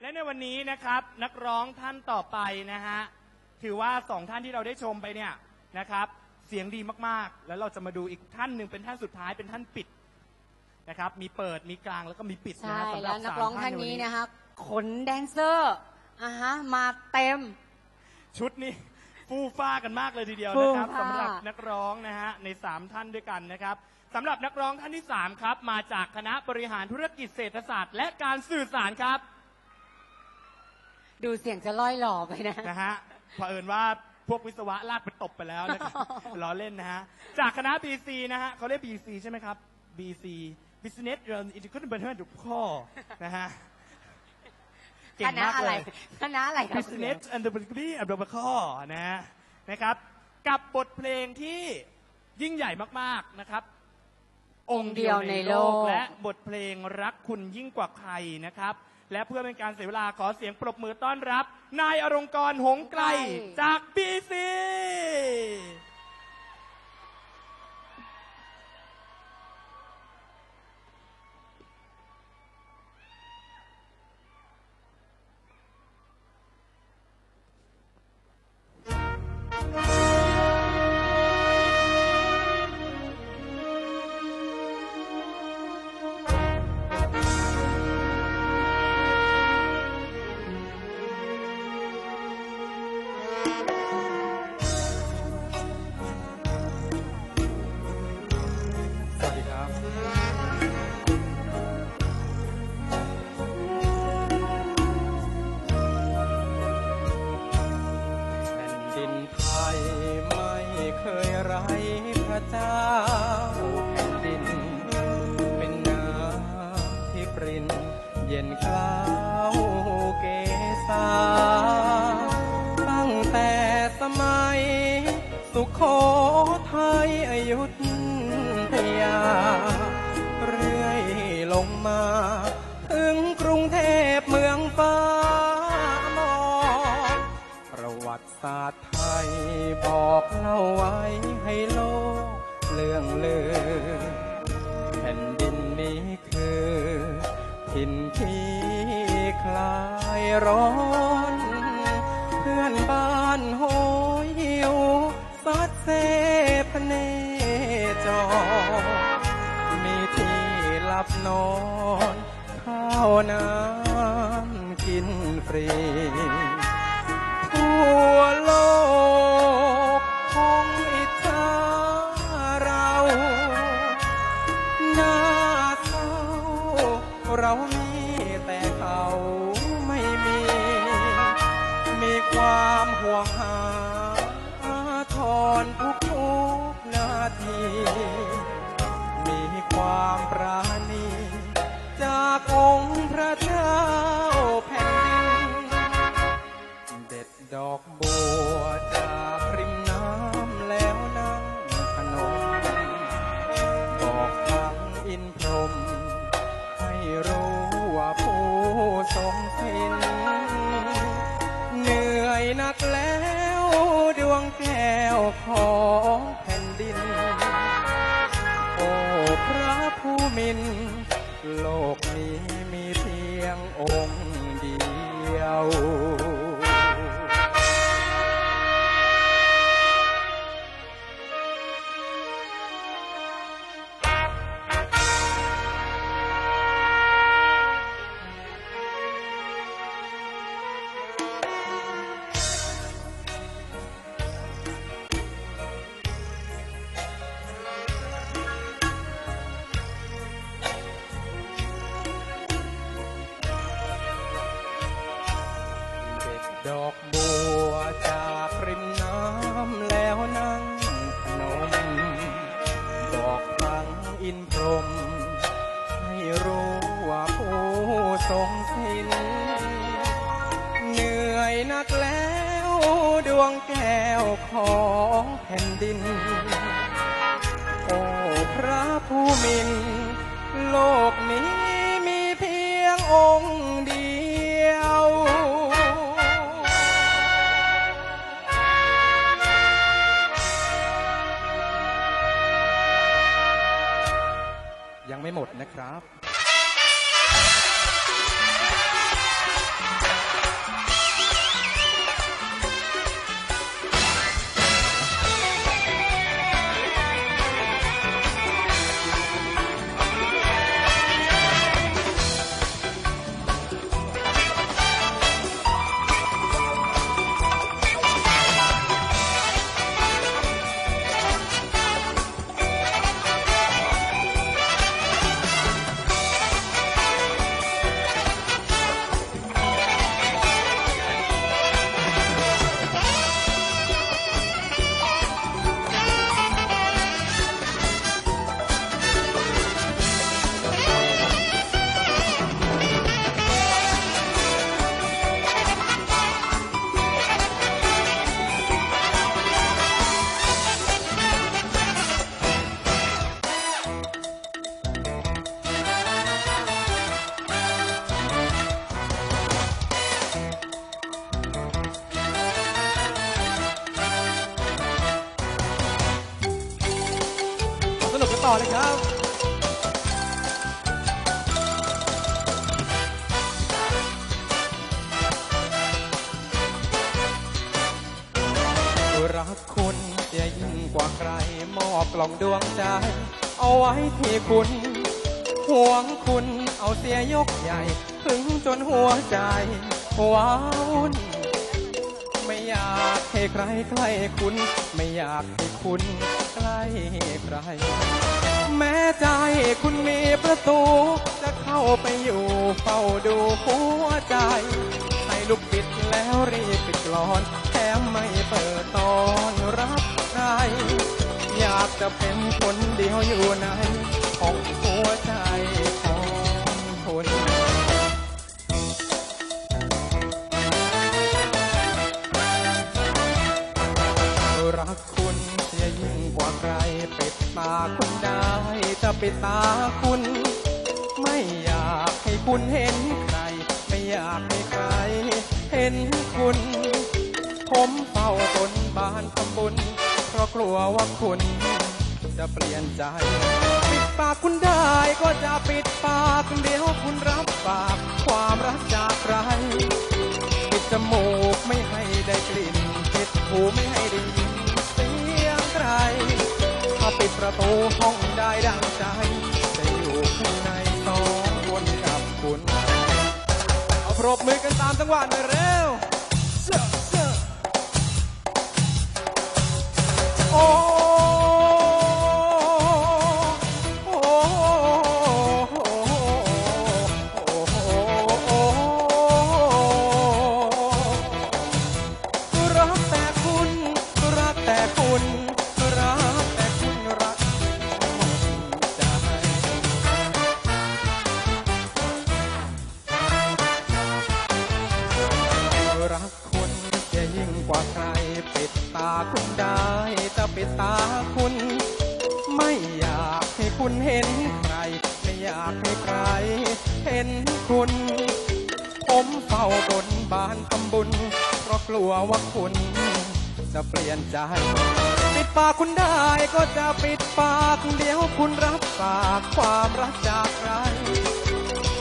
และในวันนี้นะครับนักร้องท่านต่อไปนะฮะถือว่าสองท่านที่เราได้ชมไปเนี่ยนะครับเสียงดีมากๆ แล้วเราจะมาดูอีกท่านหนึ่งเป็นท่านสุดท้ายเป็นท่านปิดนะครับมีเปิดมีกลางแล้วก็มีปิดนะใช่ฮะสำหรัแล้บวนักสามร้องท่าท่านในวันี้นี้นะคะขนแดนเซอร์อะฮะมาเต็ม ชุดนี้ ฟูฟ้ากันมากเลยทีเดียวฟูนะครับฟ้า สำหรับนักร้องนะฮะในสามท่านด้วยกันนะครับสำหรับนักร้องท่านที่สามครับมาจากคณะบริหารธุรกิจเศรษฐศาสตร์ และการสื่อสารครับ ดูเสียงจะล่อยหล่อไปนะ นะฮะเผอิญว่าพวกวิศวะลากไปตบไปแล้วนะครับ ล้อเล่นนะฮะ จากคณะ BC นะฮะเขาเรียก BC ใช่ไหมครับ BC Business and Entrepreneurship ทุกข้อนะฮะ เก่คงณะมากอะเลไรยคณะอะไรครับ Business and Entrepreneurship อันดับข้อนะฮะนะครับ กับบทเพลงที่ยิ่งใหญ่มากๆนะครับ องค์เดียวในโลก และบทเพลงรักคุณยิ่งกว่าใครนะครับ และเพื่อเป็นการเสียเวลาขอเสียงปรบมือต้อนรับ นายอรงกรหงส์ไกลจากบีซี ระเจ้าแผ่นดิน เป็นน้ำที่ปรินเย็นคล้าวเกษาตั้งแต่สมัย สุโขทัยอยุธยา เรื่อยลงมา ถึงกรุงเทพเมืองฟ้ามองประวัติศาสตร์ไทยบอกเล่าไว้ให้โล เรื่องลือ แผ่นดินนี้คือถิ่นที่คลายร้อน เพื่อนบ้านโหยหิวซัดเซพเนจรมีที่หลับนอน ข้าวน้ำกินฟรีทั่วโลก นโลก อินพรม ให้รู้ว่าผู้ทรงสินเหนื่อยนักแล้วดวงแก้วของแผ่นดิน โอ้พระผู้มิน โลกนี้มีเพียงองค์ ต่อเลยครับ รักคุณจะยิ่งกว่าใคร มอบกล่องดวงใจ เอาไว้ที่คุณ ห่วงคุณเอาเสียยกใหญ่ถึงจนหัวใจว้าวุ่นไม่อยากให้ใครใกล้คุณ ไม่อยากให้คุณใกล้ใคร แม้ใจคุณมีประตู จะเข้าไปอยู่เฝ้าดูหัวใจ ให้ลูกปิดแล้วรีบปิดกลอนแถมไม่เปิดตอนรับใครอยากจะเป็นคนเดียวอยู่ใน ปิดตาคุณ ไม่อยากให้คุณเห็นใคร ไม่อยากให้ใคร เห็นคุณ ผมเฝ้าบนบานทำบุญ เพราะกลัวว่าคุณ จะเปลี่ยนใจ ปิดปากคุณได้ก็จะปิดปากเดี๋ยวคุณรับปากความรักจากใครปิดจมูกไม่ให้ได้กลิ่นปิดหูไม่ให้ได้ยิน ปิดประตูห้องได้ดังใจจะอยู่ข้างในสองคนกับคุณ เอาปรบมือกันตามจังหวะหน่อยเร็ว โอ้ ใคร ไม่อยากให้ใคร เห็นคุณ ผมเฝ้าบนบานทำบุญ เพราะกลัวว่าคุณ จะเปลี่ยนใจ ปิดปากคุณได้ก็จะปิดปาก เดี๋ยวคุณรับปากความรักจากใคร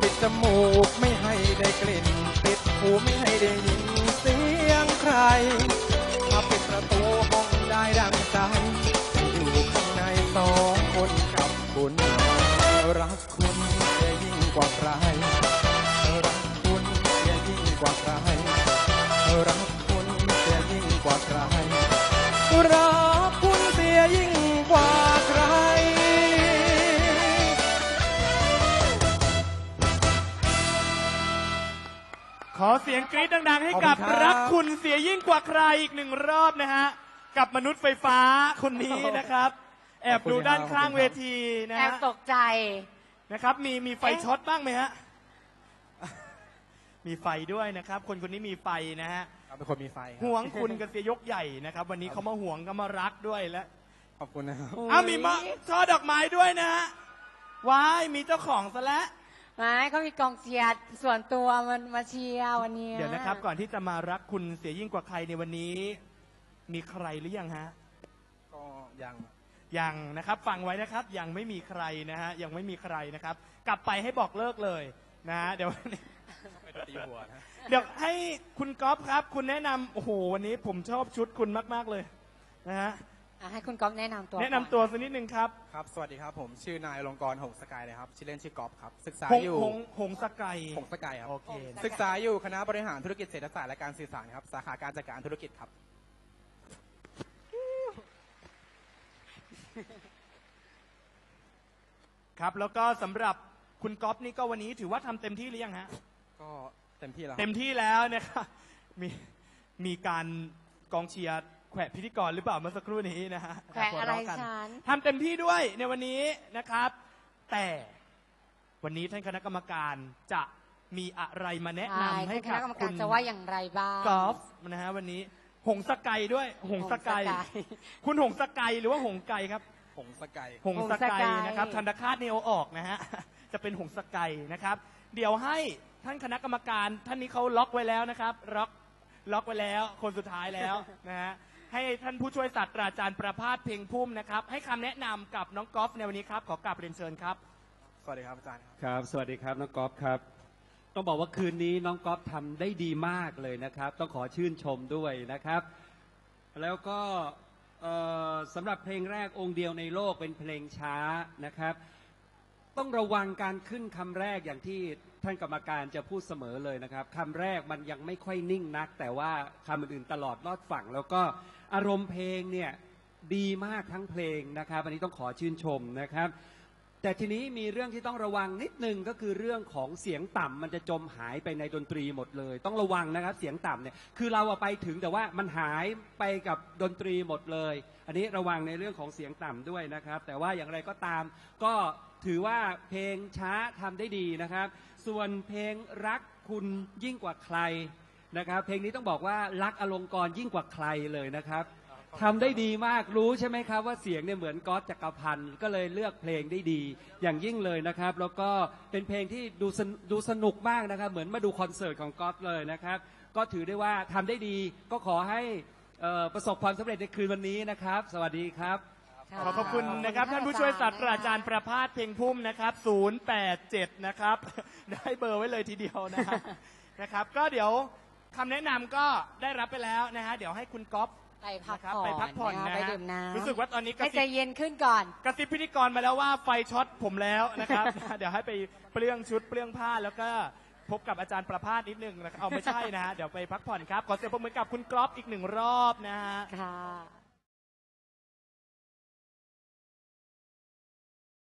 ปิดจมูกไม่ให้ได้กลิ่น ปิดหูไม่ให้ได้ยินเสียงใครถ้าปิดประตู ขอเสียงกรี๊ดดัง ๆ ให้กับขอบคุณครับ รักคุณเสียยิ่งกว่าใครอีกหนึ่งรอบนะฮะ กับมนุษย์ไฟฟ้าคนนี้นะครับ แอบดูด้านข้างเวทีนะแอบฮะตกใจ นะครับ มีมีไฟเอ๊ะช็อตบ้างไหมฮะ มีไฟด้วยนะครับ คนคนนี้มีไฟนะฮะเราเป็นคนมีไฟครับ ห่วงคุณกับเสียยกใหญ่นะครับ วันนี้เขามาห่วงก็มารักด้วยและ ขอบคุณนะครับ อ้าวมีมะช่อดอกไม้ด้วยนะฮะว้ายมีเจ้าของซะแล้ว ไม่เขามีกองเชียร์ส่วนตัวมันมาเชียร์วันนี้เดี๋ยวนะครับ ก่อนที่จะมารักคุณเสียยิ่งกว่าใครในวันนี้ มีใครหรือยังฮะก็ยังยังนะครับฟังไว้นะครับยังไม่มีใครนะฮะยังไม่มีใครนะครับ กลับไปให้บอกเลิกเลยนะฮะเดี๋ยวไม่ตีหัวนะเดี๋ยวให้คุณก๊อฟครับ คุณแนะนำโอ้โหวันนี้ผมชอบชุดคุณมาก ๆเลยนะฮะ อะให้คุณก๊อฟแนะนำตัวแนะนำตัวสักนิดนึงครับครับ สวัสดีครับผมชื่อนายอลงกรณ์หงสกายนะครับ ชื่อเล่นชื่อกอฟครับ ศึกษาหงอยู่หงหงสกายหงสกายครับ โอเค ศึกษาอยู่คณะบริหารธุรกิจเศรษฐศาสตร์และการสื่อสารครับ สาขาการจัดการธุรกิจครับ ครับ แล้วก็สำหรับคุณก๊อฟนี่ก็วันนี้ถือว่าทำเต็มที่หรือยังฮะ ก็เต็มที่แล้วครับ เต็มที่แล้วนะครับมีมีการกองเชียร์ แขวะพิธีกรหรือเปล่าเมื่อสักครู่นี้นะฮะแขวะอะไรหัวเากันฉัน ทำเต็มที่ด้วยในวันนี้นะครับ แต่วันนี้ท่านคณะกรรมการจะมีอะไรมาแนะใช่นำให้ท่านคกับณะกรรมคุการณจะว่าอย่างไรบ้าง กอล์ฟนะฮะวันนี้หงสกายด้วยหงสกายหงสกายคุณหงสกายหรือว่าหงไก่ครับหงสกายหงสหงสกายกายนะครับทันตคาตเนโอออกนะฮะ จะเป็นหงสกายนะครับ เดี๋ยวให้ท่านคณะกรรมการ ท่านนี้เขาล็อกไว้แล้วนะครับ ล็อกล็อกไว้แล้ว คนสุดท้ายแล้ว นะฮะ ให้ท่านผู้ช่วยศาสตราจารย์ประภาสเพ่งพุ่มนะครับ ให้คำแนะนำกับน้องกอล์ฟในวันนี้ครับ ขอกราบเรียนเชิญครับ สวัสดีครับอาจารย์ครับครับ สวัสดีครับน้องก๊อฟครับ ต้องบอกว่าคืนนี้น้องก๊อฟทำได้ดีมากเลยนะครับ ต้องขอชื่นชมด้วยนะครับ แล้วก็เอ่อสำหรับเพลงแรกองค์เดียวในโลกเป็นเพลงช้านะครับ ต้องระวังการขึ้นคำแรกอย่างที่ท่านกรรมการจะพูดเสมอเลยนะครับคำแรกมันยังไม่ค่อยนิ่งนัก แต่ว่าคำอื่นๆตลอดรอดฝั่ง แล้วก็ อารมณ์เพลงเนี่ยดีมากทั้งเพลงนะครับอันนี้ต้องขอชื่นชมนะครับ แต่ทีนี้มีเรื่องที่ต้องระวังนิดนึงก็คือเรื่องของเสียงต่ำมันจะจมหายไปในดนตรีหมดเลย ต้องระวังนะครับเสียงต่ำเนี่ยคือเราไปถึงแต่ว่ามันหายไปกับดนตรีหมดเลย อันนี้ระวังในเรื่องของเสียงต่ำด้วยนะครับ แต่ว่าอย่างไรก็ตาม ก็ถือว่าเพลงช้าทำได้ดีนะครับ ส่วนเพลงรักคุณยิ่งกว่าใคร นะครับ เพลงนี้ต้องบอกว่ารักอลงกรณ์ยิ่งกว่าใครเลยนะครับทำได้ดีมากรู้ใช่ไหมครับว่าเสียงเนี่ยเหมือนก๊อตจักรพันธ์ก็เลยเลือกเพลงได้ดี อย่างยิ่งเลยนะครับ แล้วก็เป็นเพลงที่ดูสนดูสนุกมากนะครับ เหมือนมาดูคอนเสิร์ตของก๊อตเลยนะครับ ก็ถือได้ว่าทำได้ดีก็ขอให้เอ่อประสบความสำเร็จในคืนวันนี้นะครับ สวัสดีครับขอขอบคุณนะครับท่านผู้ช่วยศาสตราจารย์ประภาสเพ่งพุ่มนะครับ 087 นะครับ ได้เบอร์ไว้เลยทีเดียวนะครับนะครับ ก็เดี๋ยว คำแนะนำก็ได้รับไปแล้วนะฮะ เดี๋ยวให้คุณก๊อฟไปพักนะครับผ่อนไปพักผ่อนนะคะนะไปฮะดื่มน้ำรู้สึกว่าตอนนี้กระให้ซิใจบเย็นขึ้นก่อน กระซิบพิธีกรมาแล้วว่าไฟช็อตผมแล้วนะครับ เดี๋ยวให้ไปเปลื้องชุดเปลื้องผ้าแล้วก็พบกับอาจารย์ประภาสนิดนึงนะครับเอาไม่ใช่นะฮะ เดี๋ยวไปพักผ่อนครับ ขอเสียงปรบมือกับคุณกรอบอีกหนึ่งรอบนะฮะ ค่ะ